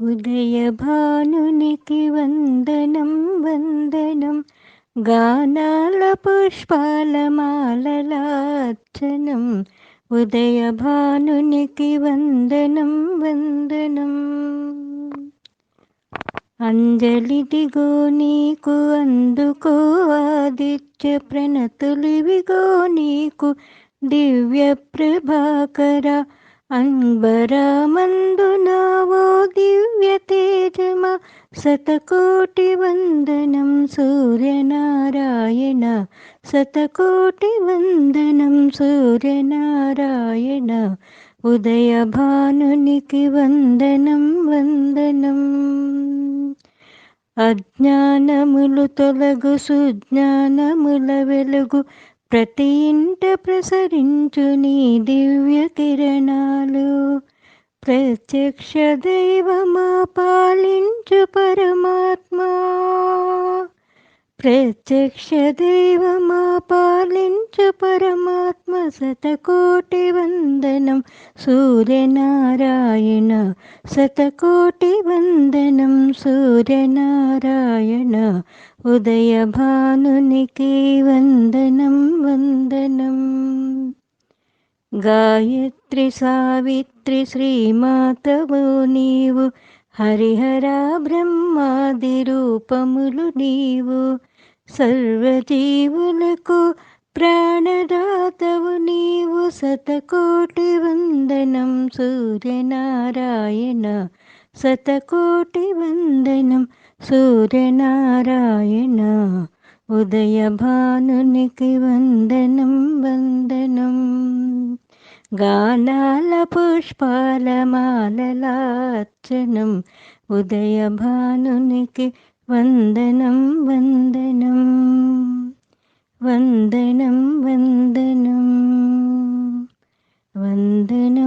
ఉదయభానునికి వందనం వందనం. గానాల పుష్పాల మాలలార్చనం ఉదయభానునికి వందనం వందనం. అంజలి దిగో నీకు అందుకో ఆదిత్య ప్రణతులివిగో నీకు. దివ్య ప్రభాకర అంబరమందునావో దివ్య తేజమ శతకోటి వందనం సూర్యనారాయణ శతకోటి వందనం సూర్యనారాయణ ఉదయ భానునికి వందనం వందనం అజ్ఞానములు తొలగు సుజ్ఞానముల వెలుగు ప్రతి ఇంట ప్రసరించు నీ దివ్య కిరణాలు ప్రత్యక్ష దైవమా పాలించు పరమాత్మా. ప్రత్యక్ష దైవమా పాలించు పరమాత్మ శతకోటి వందనం సూర్యనారాయణ శతకోటి వందనం సూర్యనారాయణ. ఉదయ భానునికి వందనం వంద గాయత్రి సావిత్రి శ్రీమాతవు నీవు హరిహర బ్రహ్మాది రూపములు నీవు. సర్వజీవులకు ప్రాణదాతవు నీవు శతకోటి వందనం సూర్యనారాయణ. శతకోటి వందనం సూర్యనారాయణ. ఉదయ భానునికి వందనం వంద గాలాల పుష్పాల మాలలార్చనం ఉదయభానునికి వందనం వందనం వందనం వందనం వందనం